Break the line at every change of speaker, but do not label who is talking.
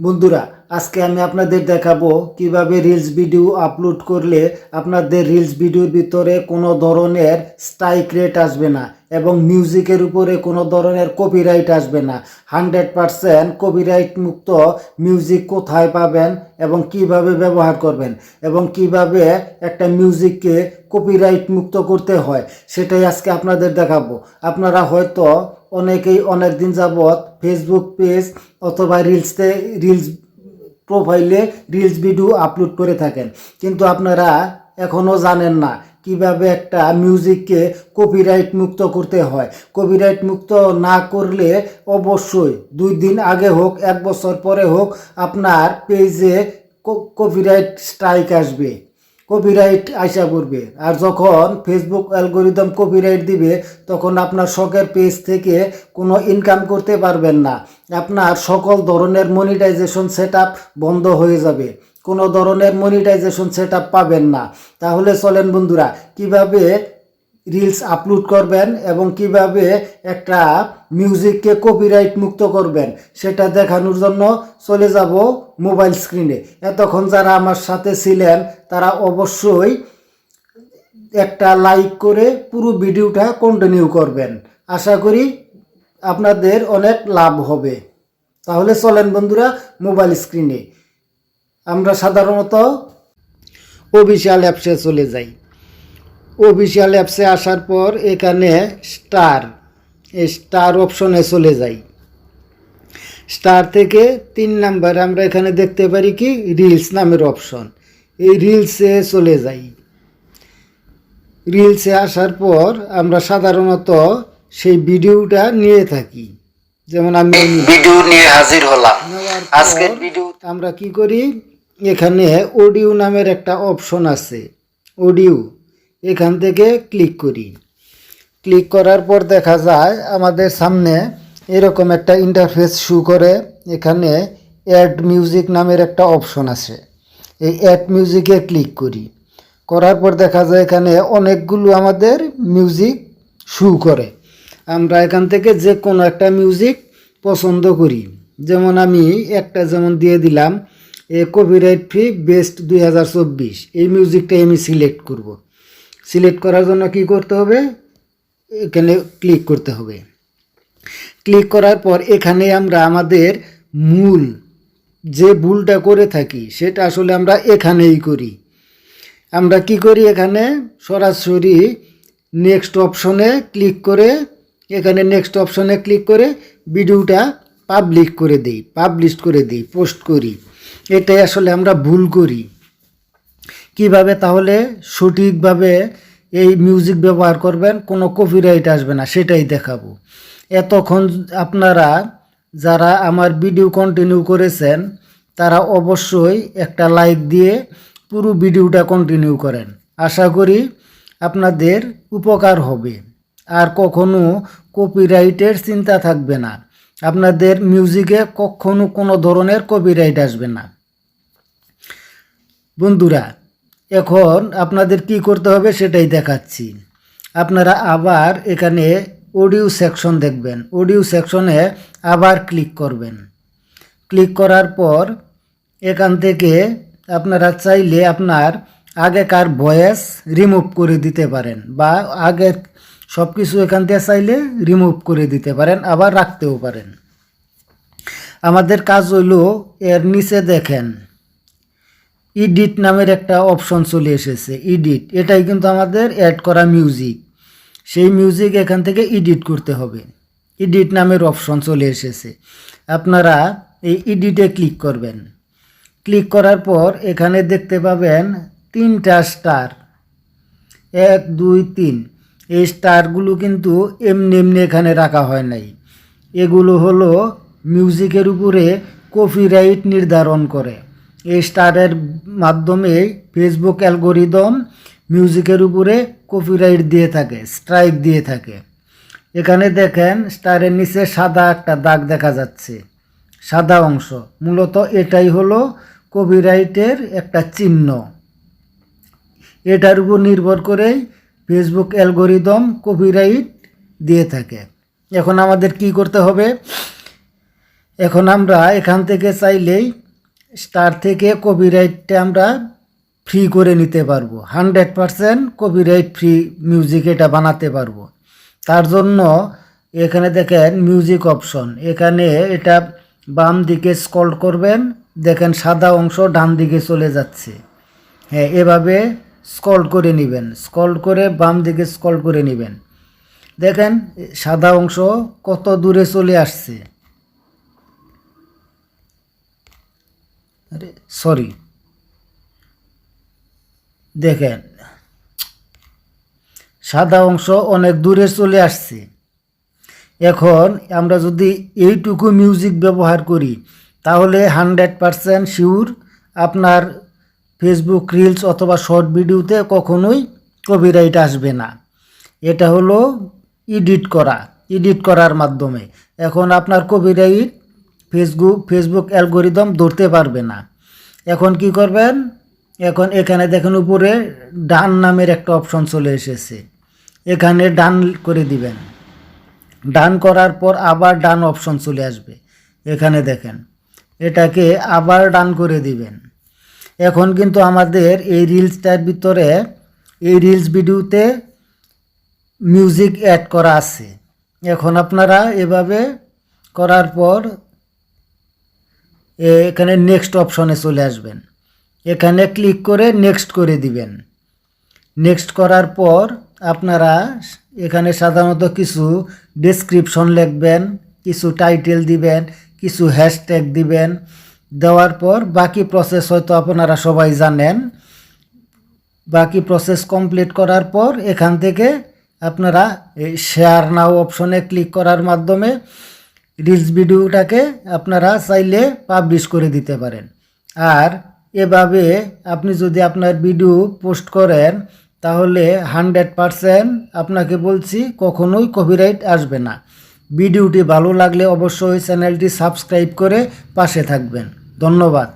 বন্ধুরা, আজকে আমি আপনাদের দেখাবো কীভাবে রিলস ভিডিও আপলোড করলে আপনাদের রিলস ভিডিওর ভিতরে কোনো ধরনের স্ট্রাইক রেট আসবে না এবং মিউজিকের উপরে কোনো ধরনের কপিরাইট আসবে না। হান্ড্রেড পারসেন্ট কপিরাইট মুক্ত মিউজিক কোথায় পাবেন এবং কীভাবে ব্যবহার করবেন এবং কীভাবে একটা মিউজিককে কপিরাইট মুক্ত করতে হয়, সেটাই আজকে আপনাদের দেখাবো। আপনারা হয়তো অনেকেই অনেক দিন যাবৎ ফেসবুক পেজ অথবা রিলসতে রিলস প্রোফাইলে রিলস ভিডিও আপলোড করে থাকেন। কিন্তু আপনারা এখনও জানেন না কীভাবে একটা মিউজিককে কপিরাইট মুক্ত করতে হয়। কপিরাইট মুক্ত না করলে অবশ্যই দুই দিন আগে হোক, এক বছর পরে হোক আপনার পেজে কপিরাইট স্ট্রাইক আসবে। কপিরাইট আইসা করবে আর যখন ফেসবুক অ্যালগোরিদম কপিরাইট দিবে, তখন আপনার শখের পেজ থেকে কোনো ইনকাম করতে পারবেন না। আপনার সকল ধরনের মনিটাইজেশন সেট বন্ধ হয়ে যাবে। কোনো ধরনের মনিটাইজেশন সেট পাবেন না। তাহলে চলেন বন্ধুরা, কীভাবে রিলস আপলোড করবেন এবং কীভাবে একটা মিউজিককে কপিরাইট মুক্ত করবেন, সেটা দেখানোর জন্য চলে যাব মোবাইল স্ক্রিনে এতক্ষণ যারা আমার সাথে ছিলেন, তারা অবশ্যই একটা লাইক করে পুরো ভিডিওটা কন্টিনিউ করবেন। আশা করি আপনাদের অনেক লাভ হবে। তাহলে চলেন বন্ধুরা মোবাইল স্ক্রিনে আমরা সাধারণত অফিসিয়াল অ্যাপসে চলে যাই। অফিসিয়াল অ্যাপসে আসার পর এখানে স্টার এই স্টার অপশনে চলে যাই। স্টার থেকে তিন নাম্বার আমরা এখানে দেখতে পারি কি? রিলস নামের অপশন এই রিলসে চলে যাই। রিলসে আসার পর আমরা সাধারণত সেই ভিডিওটা নিয়ে থাকি। যেমন আমি
ভিডিও নিয়ে হাজির হলাম। আজকের ভিডিও
আমরা কি করি? এখানে অডিও নামের একটা অপশন আছে। অডিও এখান থেকে ক্লিক করি। ক্লিক করার পর দেখা যায় আমাদের সামনে এরকম একটা ইন্টারফেস শু করে। এখানে অ্যাড মিউজিক নামের একটা অপশন আছে। এই অ্যাড মিউজিকে ক্লিক করি। করার পর দেখা যায় এখানে অনেকগুলো আমাদের মিউজিক শু করে। আমরা এখান থেকে যে কোনো একটা মিউজিক পছন্দ করি। যেমন আমি একটা যেমন দিয়ে দিলাম, এ কপিরাইট ফ্রি বেস্ট দুই হাজার চব্বিশ। এই মিউজিকটাই আমি সিলেক্ট করব। সিলেক্ট করার জন্য কি করতে হবে? এখানে ক্লিক করতে হবে। ক্লিক করার পর এখানে আমরা আমাদের মূল যে ভুলটা করে থাকি, সেটা আসলে আমরা এখানেই করি। আমরা কি করি এখানে? সরাসরি নেক্সট অপশনে ক্লিক করে, এখানে নেক্সট অপশনে ক্লিক করে ভিডিওটা পাবলিক করে দিই পাবলিশ করে দিই পোস্ট করি। এটাই আসলে আমরা ভুল করি। কীভাবে তাহলে সঠিকভাবে এই মিউজিক ব্যবহার করবেন, কোনো কপিরাইট আসবে না, সেটাই দেখাবো। এতক্ষণ আপনারা যারা আমার ভিডিও কন্টিনিউ করেছেন, তারা অবশ্যই একটা লাইক দিয়ে পুরো ভিডিওটা কন্টিনিউ করেন। আশা করি আপনাদের উপকার হবে। আর কখনো কপিরাইটের চিন্তা থাকবে না। আপনাদের মিউজিকে কখনো কোনো ধরনের কপিরাইট আসবে না। বন্ধুরা এখন আপনাদের কি করতে হবে সেটাই দেখাচ্ছি। আপনারা আবার এখানে অডিও সেকশন দেখবেন। অডিও সেকশনে আবার ক্লিক করবেন। ক্লিক করার পর এখান থেকে আপনারা চাইলে আপনার আগেকার ভয়েস রিমুভ করে দিতে পারেন বা আগের সব কিছু এখান থেকে চাইলে রিমুভ করে দিতে পারেন, আবার রাখতেও পারেন। আমাদের কাজ হইল এর নিচে দেখেন। ইডিট নামের একটা অপশন চলে এসেছে ইডিট এটাই কিন্তু আমাদের অ্যাড করা মিউজিক সেই মিউজিক এখান থেকে এডিট করতে হবে। এডিট নামের অপশন চলে এসেছে। আপনারা এই এডিটে ক্লিক করবেন। ক্লিক করার পর এখানে দেখতে পাবেন তিনটা স্টার এক, দুই, তিন। এই স্টারগুলো কিন্তু এমনি এমনি এখানে রাখা হয় নাই। এগুলো হলো মিউজিকের উপরে কপিরাইট নির্ধারণ করে। এই স্টারের মাধ্যমে ফেসবুক অ্যালগোরিদম মিউজিকের উপরে কপিরাইট দিয়ে থাকে, স্ট্রাইক দিয়ে থাকে। এখানে দেখেন, স্টারের নিচে সাদা একটা দাগ দেখা যাচ্ছে, সাদা অংশ। মূলত এটাই হলো কপিরাইটের একটা চিহ্ন। এটার উপর নির্ভর করেই ফেসবুক অ্যালগোরিদম কপিরাইট দিয়ে থাকে। এখন আমাদের কি করতে হবে? এখন আমরা এখান থেকে চাইলেই স্টার থেকে কপিরাইটটা আমরা ফ্রি করে নিতে পারব। Hundred percent copyright free music এটা বানাতে পারব। তার জন্য এখানে দেখেন মিউজিক অপশন এখানে এটা বাম দিকে স্কল করবেন, দেখেন সাদা অংশ ডান দিকে চলে যাচ্ছে। হ্যাঁ এভাবে স্কল করে নেবেন। স্কল করে বাম দিকে স্কল করে নেবেন। দেখেন, সাদা অংশ কত দূরে চলে আসছে। আরে সরি দেখেন, সাদা অংশ অনেক দূরে চলে আসছে। এখন আমরা যদি এইটুকু মিউজিক ব্যবহার করি, তাহলে হান্ড্রেড পারসেন্ট শিওর আপনার ফেসবুক রিলস অথবা শর্ট ভিডিওতে কখনোই কপিরাইট আসবে না। এটা হলো এডিট করা এডিট করার মাধ্যমে। এখন আপনার কপিরাইট ফেসবুক ফেসবুক অ্যালগোরিদম ধরতে পারবে না। এখন কি করবেন? এখন এখানে দেখেন উপরে ডান নামের একটা অপশন চলে এসেছে। এখানে ডান করে দিবেন। ডান করার পর আবার ডান অপশন চলে আসবে। এখানে দেখেন, এটাকে আবার ডান করে দিবেন। এখন কিন্তু আমাদের এই রিলসটার ভিতরে, এই রিলস ভিডিওতে মিউজিক অ্যাড করা আছে। এখন আপনারা এভাবে করার পর এখানে নেক্সট অপশনে চলে আসবেন। এখানে ক্লিক করে নেক্সট করে দিবেন। নেক্সট করার পর আপনারা এখানে সাধারণত কিছু ডেসক্রিপশন লিখবেন, কিছু টাইটেল দিবেন, কিছু হ্যাশট্যাগ দিবেন। দেওয়ার পর বাকি প্রসেস হয়তো আপনারা সবাই জানেন। বাকি প্রসেস কমপ্লিট করার পর এখান থেকে আপনারা এই শেয়ার নাও অপশনে ক্লিক করার মাধ্যমে রিলস ভিডিওটাকে আপনারা চাইলে পাবলিশ করে দিতে পারেন। আর এভাবে আপনি যদি আপনার ভিডিও পোস্ট করেন, তাহলে হান্ড্রেড পারসেন্ট আপনাকে বলছি কখনোই কপিরাইট আসবে না। ভিডিওটি ভালো লাগলে অবশ্যই চ্যানেলটি সাবস্ক্রাইব করে পাশে থাকবেন। ধন্যবাদ।